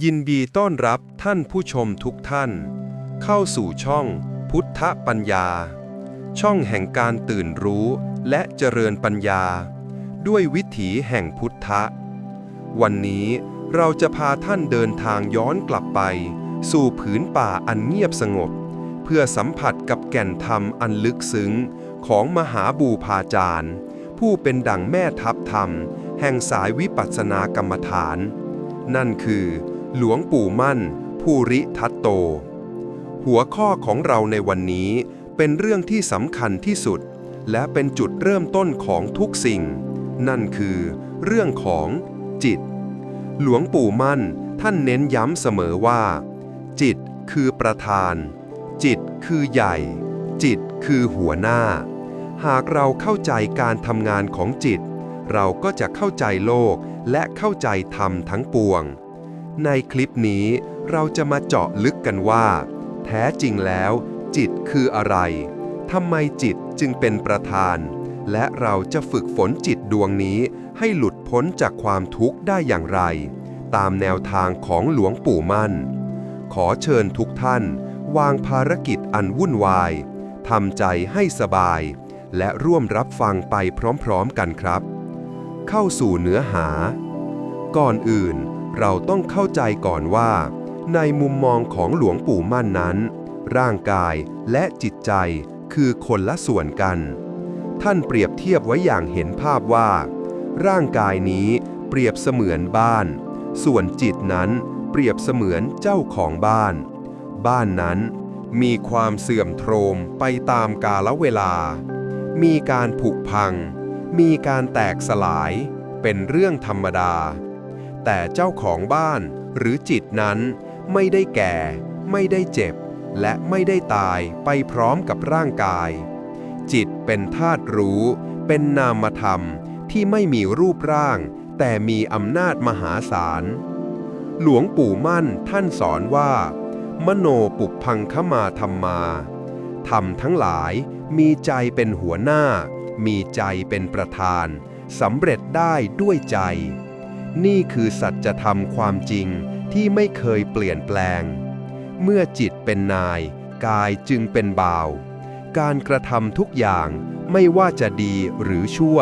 ยินดีต้อนรับท่านผู้ชมทุกท่าน เข้าสู่ช่องพุทธปัญญา ช่องแห่งการตื่นรู้และเจริญปัญญา ด้วยวิถีแห่งพุทธะ วันนี้เราจะพาท่านเดินทางย้อนกลับไป สู่ผืนป่าอันเงียบสงบ เพื่อสัมผัสกับแก่นธรรมอันลึกซึ้ง ของมหาบูพาจารย์ ผู้เป็นดั่งแม่ทัพธรรม แห่งสายวิปัสสนากรรมฐาน นั่นคือ หลวงปู่มั่น ภูริทัตโต หัวข้อของเราในวันนี้เป็นเรื่องที่สำคัญที่สุด และเป็นจุดเริ่มต้นของทุกสิ่ง นั่นคือเรื่องของจิต หลวงปู่มั่นท่านเน้นย้ำเสมอว่า จิตคือประธาน จิตคือใหญ่ จิตคือหัวหน้า หากเราเข้าใจการทำงานของจิต เราก็จะเข้าใจโลกและเข้าใจธรรมทั้งปวง ในคลิปนี้เราจะมาเจาะลึกกันว่า แท้จริงแล้ว จิตคืออะไร ทำไมจิตจึงเป็นประธาน และเราจะฝึกฝนจิตดวงนี้ให้หลุดพ้นจากความทุกข์ได้อย่างไร ตามแนวทางของหลวงปู่มั่น ขอเชิญทุกท่าน วางภารกิจอันวุ่นวายทำใจให้สบาย และร่วมรับฟังไปพร้อมๆกันครับ เข้าสู่เนื้อหา ก่อนอื่น เราต้องเข้าใจก่อนว่า ในมุมมองของหลวงปู่มั่นนั้น ร่างกายและจิตใจคือคนละส่วนกัน ท่านเปรียบเทียบไว้อย่างเห็นภาพว่า ร่างกายนี้เปรียบเสมือนบ้าน ส่วนจิตนั้นเปรียบเสมือนเจ้าของบ้าน บ้านนั้นมีความเสื่อมโทรมไปตามกาลเวลา มีการผุพัง มีการแตกสลาย เป็นเรื่องธรรมดา แต่เจ้าของบ้านหรือจิตนั้น ไม่ได้แก่ ไม่ได้เจ็บ และไม่ได้ตายไปพร้อมกับร่างกาย จิตเป็นธาตุรู้ เป็นนามธรรมที่ไม่มีรูปร่าง แต่มีอำนาจมหาศาล หลวงปู่มั่นท่านสอนว่า มโนปุพังคมาธรรมาธรรมทั้งหลายมีใจเป็นหัวหน้า มีใจเป็นประธานสำเร็จได้ด้วยใจ นี่คือสัจธรรมความจริงที่ไม่เคยเปลี่ยนแปลง เมื่อจิตเป็นนาย กายจึงเป็นบ่าว การกระทำทุกอย่างไม่ว่าจะดีหรือชั่ว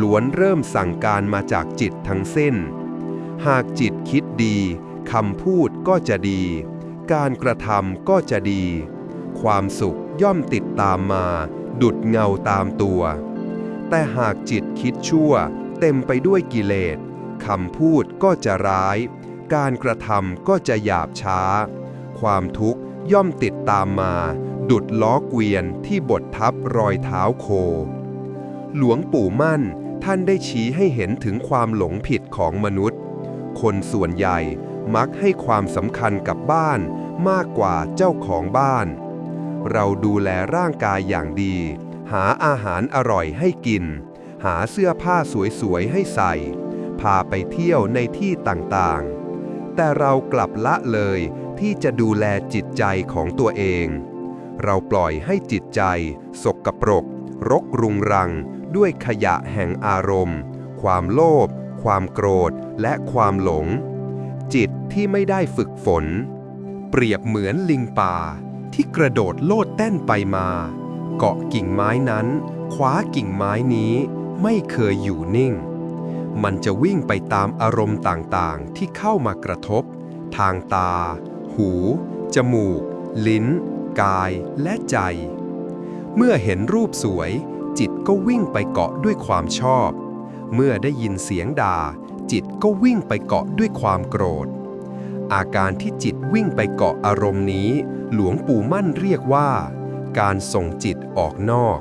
ล้วนเริ่มสั่งการมาจากจิตทั้งเส้น หากจิตคิดดีคำพูดก็จะดี การกระทำก็จะดี ความสุขย่อมติดตามมา ดุดเงาตามตัว แต่หากจิตคิดชั่ว เต็มไปด้วยกิเลส คำพูดก็จะร้าย การกระทำก็จะหยาบช้า ความทุกข์ย่อมติดตามมา ดุดล้อเกวียนที่บดทับรอยเท้าโค หลวงปู่มั่นท่านได้ชี้ให้เห็นถึงความหลงผิดของมนุษย์ คนส่วนใหญ่มักให้ความสำคัญกับบ้านมากกว่าเจ้าของบ้าน เราดูแลร่างกายอย่างดี หาอาหารอร่อยให้กิน หาเสื้อผ้าสวยๆให้ใส่ พาไปเที่ยวในที่ต่างๆ แต่เรากลับละเลยที่จะดูแลจิตใจของตัวเอง เราปล่อยให้จิตใจ สกปรก รกรุงรัง ด้วยขยะแห่งอารมณ์ ความโลภ ความโกรธ และความหลง จิตที่ไม่ได้ฝึกฝน เปรียบเหมือนลิงป่า ที่กระโดดโลดเต้นไปมา เกาะกิ่งไม้นั้น คว้ากิ่งไม้นี้ ไม่เคยอยู่นิ่ง มันจะวิ่งไปตามอารมณ์ต่างๆ ที่เข้ามากระทบ ทางตา หู จมูก ลิ้น กายและใจ เมื่อเห็นรูปสวย จิตก็วิ่งไปเกาะด้วยความชอบ เมื่อได้ยินเสียงด่า จิตก็วิ่งไปเกาะด้วยความโกรธ อาการที่จิตวิ่งไปเกาะอารมณ์นี้ หลวงปู่มั่นเรียกว่า การส่งจิตออกนอก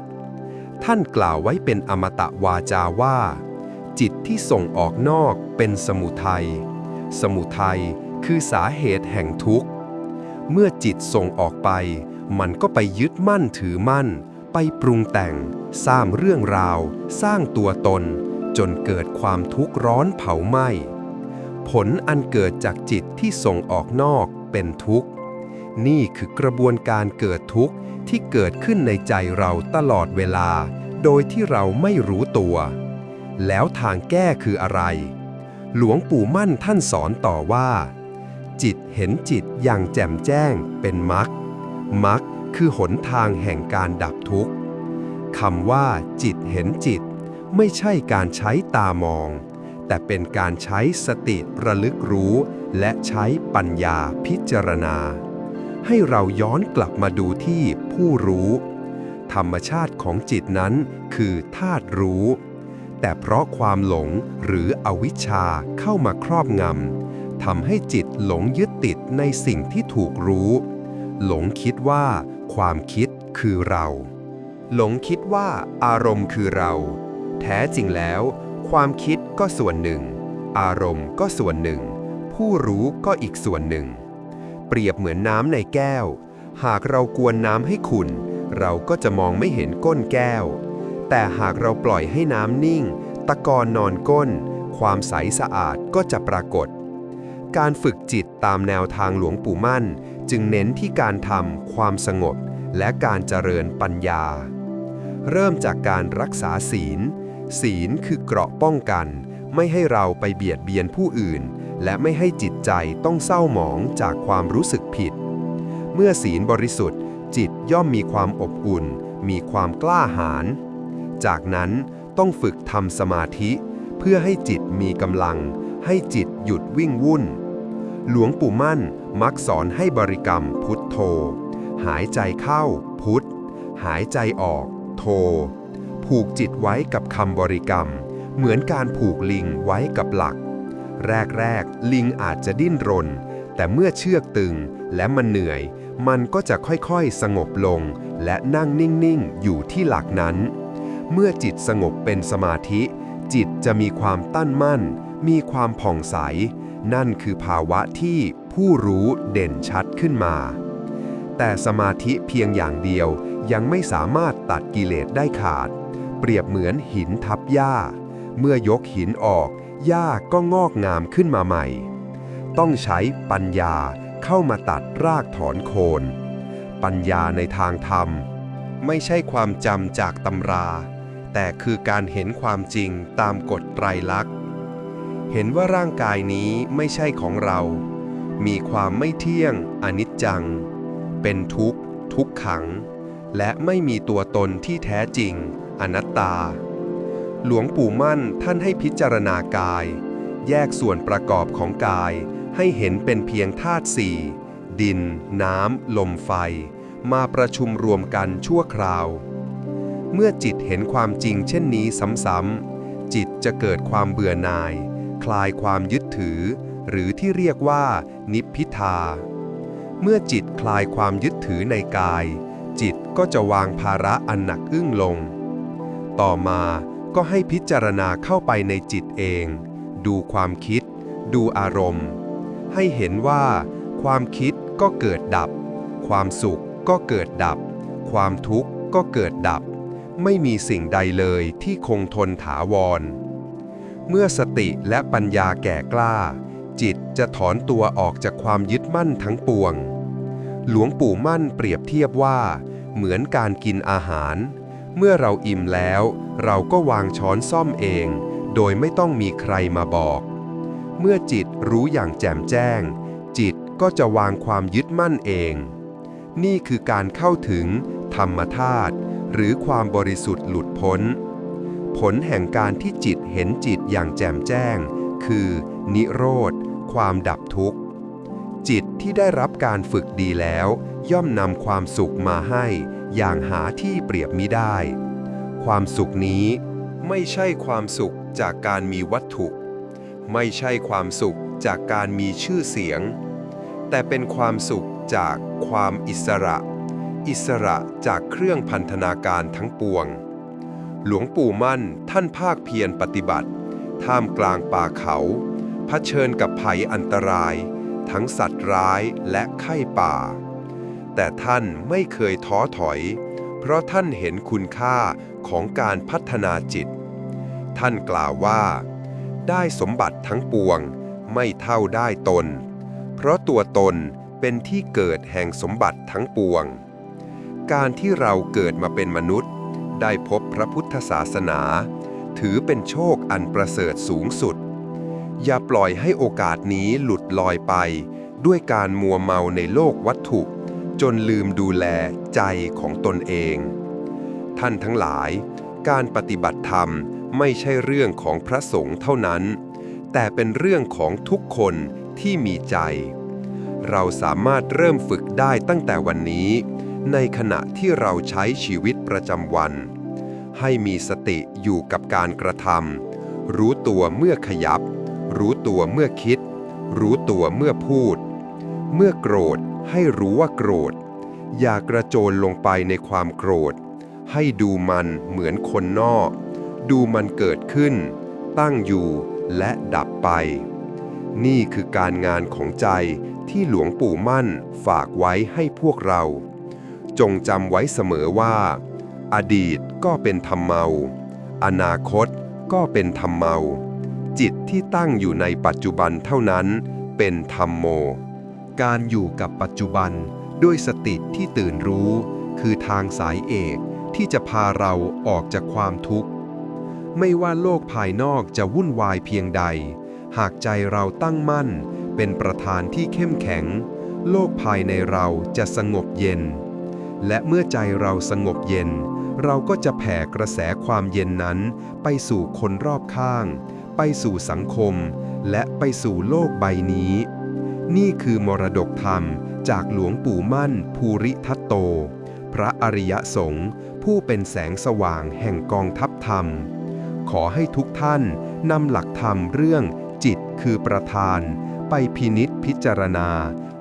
ท่านกล่าวไว้เป็นอมตะวาจาว่า จิตที่ส่งออกนอกเป็นสมุทัย สมุทัยคือสาเหตุแห่งทุกข์ เมื่อจิตส่งออกไป มันก็ไปยึดมั่นถือมั่น ไปปรุงแต่ง สร้างเรื่องราว สร้างตัวตน จนเกิดความทุกข์ร้อนเผาไหม้ ผลอันเกิดจากจิตที่ส่งออกนอกเป็นทุกข์ นี่คือกระบวนการเกิดทุกข์ที่เกิดขึ้นในใจเราตลอดเวลา โดยที่เราไม่รู้ตัว แล้วทางแก้คืออะไร หลวงปู่มั่นท่านสอนต่อว่า จิตเห็นจิตอย่างแจ่มแจ้งเป็นมรรคมรรคคือหนทางแห่งการดับทุกข์คำว่า จิตเห็นจิต ไม่ใช่การใช้ตามอง แต่เป็นการใช้สติระลึกรู้ และใช้ปัญญาพิจารณา ให้เราย้อนกลับมาดูที่ผู้รู้ ธรรมชาติของจิตนั้นคือธาตุรู้ แต่เพราะความหลงหรืออวิชชาเข้ามาครอบงำทำให้จิตหลงยึดติดในสิ่งที่ถูกรู้ หลงคิดว่า ความคิดคือเรา หลงคิดว่าอารมณ์คือเรา แท้จริงแล้ว ความคิดก็ส่วนหนึ่ง อารมณ์ก็ส่วนหนึ่ง ผู้รู้ก็อีกส่วนหนึ่ง เปรียบเหมือนน้ำในแก้ว หากเรากวนน้ำให้ขุ่นเราก็จะมองไม่เห็นก้นแก้ว แต่หากเราปล่อยให้น้ำนิ่ง ตะกอนนอนก้น ความใสสะอาดก็จะปรากฏ การฝึกจิตตามแนวทางหลวงปู่มั่น จึงเน้นที่การทำความสงบ และการเจริญปัญญา เริ่มจากการรักษาศีล ศีลคือเกราะป้องกัน ไม่ให้เราไปเบียดเบียนผู้อื่น และไม่ให้จิตใจต้องเศร้าหมองจากความรู้สึกผิด เมื่อศีลบริสุทธิ์ จิตย่อมมีความอบอุ่น มีความกล้าหาญ จากนั้นต้องฝึกทำสมาธิ เพื่อให้จิตมีกำลัง ให้จิตหยุดวิ่งวุ่น หลวงปู่มั่นมักสอนให้บริกรรมพุทโธ หายใจเข้า พุทหายใจออก โธ ผูกจิตไว้กับคำบริกรรม เหมือนการผูกลิงไว้กับหลัก แรกๆ ลิงอาจจะดิ้นรน แต่เมื่อเชือกตึงและมันเหนื่อย มันก็จะค่อยๆ สงบลง และนั่งนิ่งๆ อยู่ที่หลักนั้น เมื่อจิตสงบเป็นสมาธิ จิตจะมีความตั้นมั่น มีความผ่องใส นั่นคือภาวะที่ผู้รู้เด่นชัดขึ้นมา แต่สมาธิเพียงอย่างเดียวยังไม่สามารถตัดกิเลสได้ขาด เปรียบเหมือนหินทับหญ้า เมื่อยกหินออกหญ้าก็งอกงามขึ้นมาใหม่ ต้องใช้ปัญญาเข้ามาตัดรากถอนโคน ปัญญาในทางธรรม ไม่ใช่ความจำจากตำรา แต่คือการเห็นความจริงตามกฎไตรลักษณ์ เห็นว่าร่างกายนี้ไม่ใช่ของเรา มีความไม่เที่ยง อนิจจัง เป็นทุกข์ ทุกขัง และไม่มีตัวตนที่แท้จริง อนัตตา หลวงปู่มั่นท่านให้พิจารณากาย แยกส่วนประกอบของกาย ให้เห็นเป็นเพียงธาตุสี่ ดิน น้ำ ลมไฟ มาประชุมรวมกันชั่วคราว เมื่อจิตเห็นความจริงเช่นนี้ซ้ำๆ จิตจะเกิดความเบื่อหน่าย คลายความยึดถือ หรือที่เรียกว่า นิพพิทา เมื่อจิตคลายความยึดถือในกาย จิตก็จะวางภาระอันหนักอึ้งลง ต่อมาก็ให้พิจารณาเข้าไปในจิตเอง ดูความคิด ดูอารมณ์ ให้เห็นว่า ความคิดก็เกิดดับ ความสุขก็เกิดดับ ความทุกข์ก็เกิดดับ ไม่มีสิ่งใดเลยที่คงทนถาวร เมื่อสติและปัญญาแก่กล้า จิตจะถอนตัวออกจากความยึดมั่นทั้งปวง หลวงปู่มั่นเปรียบเทียบว่า เหมือนการกินอาหาร เมื่อเราอิ่มแล้ว เราก็วางช้อนซ่อมเอง โดยไม่ต้องมีใครมาบอก เมื่อจิตรู้อย่างแจ่มแจ้ง จิตก็จะวางความยึดมั่นเอง นี่คือการเข้าถึงธรรมธาตุ หรือความบริสุทธิ์หลุดพ้น ผลแห่งการที่จิตเห็นจิตอย่างแจ่มแจ้ง คือ นิโรธ ความดับทุกข์ จิตที่ได้รับการฝึกดีแล้ว ย่อมนำความสุขมาให้ อย่างหาที่เปรียบมิได้ ความสุขนี้ไม่ใช่ความสุขจากการมีวัตถุ ไม่ใช่ความสุขจากการมีชื่อเสียง แต่เป็นความสุขจากความอิสระ อิสระจากเครื่องพันธนาการทั้งปวง หลวงปู่มั่นท่านภาคเพียรปฏิบัติ ท่ามกลางป่าเขาเผชิญกับภัยอันตราย ทั้งสัตว์ร้ายและไข้ป่า แต่ท่านไม่เคยท้อถอย เพราะท่านเห็นคุณค่าของการพัฒนาจิต ท่านกล่าวว่า ได้สมบัติทั้งปวงไม่เท่าได้ตน เพราะตัวตนเป็นที่เกิดแห่งสมบัติทั้งปวง การที่เราเกิดมาเป็นมนุษย์ ได้พบพระพุทธศาสนา ถือเป็นโชคอันประเสริฐสูงสุด อย่าปล่อยให้โอกาสนี้หลุดลอยไป ด้วยการมัวเมาในโลกวัตถุ จนลืมดูแลใจของตนเอง ท่านทั้งหลาย การปฏิบัติธรรมไม่ใช่เรื่องของพระสงฆ์เท่านั้น แต่เป็นเรื่องของทุกคนที่มีใจ เราสามารถเริ่มฝึกได้ตั้งแต่วันนี้ ในขณะที่เราใช้ชีวิตประจำวัน ให้มีสติอยู่กับการกระทำรู้ตัวเมื่อขยับ รู้ตัวเมื่อคิด รู้ตัวเมื่อพูด เมื่อโกรธให้รู้ว่าโกรธ อย่ากระโจนลงไปในความโกรธ ให้ดูมันเหมือนคนนอก ดูมันเกิดขึ้น ตั้งอยู่และดับไป นี่คือการงานของใจที่หลวงปู่มั่นฝากไว้ให้พวกเรา จงจำไว้เสมอว่า อดีตก็เป็นธรรมเมา อนาคตก็เป็นธรรมเมา จิตที่ตั้งอยู่ในปัจจุบันเท่านั้น เป็นธรรมโม การอยู่กับปัจจุบันด้วยสติที่ตื่นรู้ คือทางสายเอกที่จะพาเราออกจากความทุกข์ ไม่ว่าโลกภายนอกจะวุ่นวายเพียงใด หากใจเราตั้งมั่น เป็นประธานที่เข้มแข็ง โลกภายในเราจะสงบเย็น และเมื่อใจเราสงบเย็น เราก็จะแผ่กระแสความเย็นนั้น ไปสู่คนรอบข้าง ไปสู่สังคม และไปสู่โลกใบนี้ นี่คือมรดกธรรมจากหลวงปู่มั่นภูริทัตโต พระอริยสงฆ์ผู้เป็นแสงสว่างแห่งกองทัพธรรม ขอให้ทุกท่านนำหลักธรรมเรื่องจิตคือประธาน ไปพินิษพิจารณา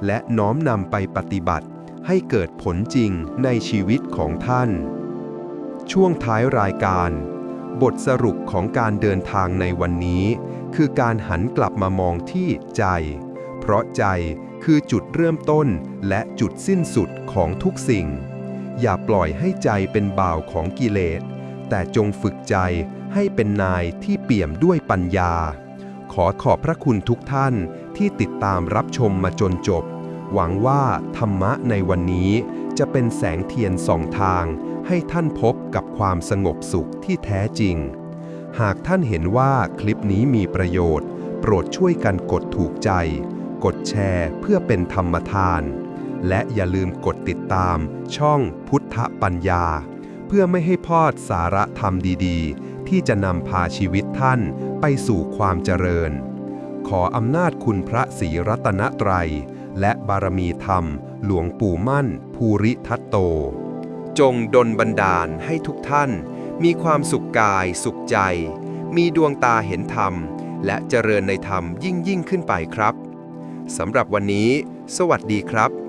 และน้อมนำไปปฏิบัติ ให้เกิดผลจริงในชีวิตของท่าน ช่วงท้ายรายการ บทสรุปของการเดินทางในวันนี้ คือการหันกลับมามองที่ใจ เพราะใจคือจุดเริ่มต้นและจุดสิ้นสุดของทุกสิ่ง อย่าปล่อยให้ใจเป็นบ่าวของกิเลส แต่จงฝึกใจให้เป็นนายที่เปี่ยมด้วยปัญญา ขอขอบพระคุณทุกท่านที่ติดตามรับชมมาจนจบ หวังว่าธรรมะในวันนี้จะเป็นแสงเทียนส่องทาง ให้ท่านพบกับความสงบสุขที่แท้จริง หากท่านเห็นว่าคลิปนี้มีประโยชน์ โปรดช่วยกันกดถูกใจ กดแชร์เพื่อเป็นธรรมทาน และอย่าลืมกดติดตามช่องพุทธปัญญา เพื่อไม่ให้พลาดสาระธรรมดีๆ ที่จะนำพาชีวิตท่านไปสู่ความเจริญ ขออำนาจคุณพระศรีรัตนตรัย และบารมีธรรม หลวงปู่มั่น ภูริทัตโต จงดลบันดาลให้ทุกท่าน มีความสุขกายสุขใจ มีดวงตาเห็นธรรม และเจริญในธรรมยิ่งยิ่งขึ้นไปครับสำหรับวันนี้ สวัสดีครับ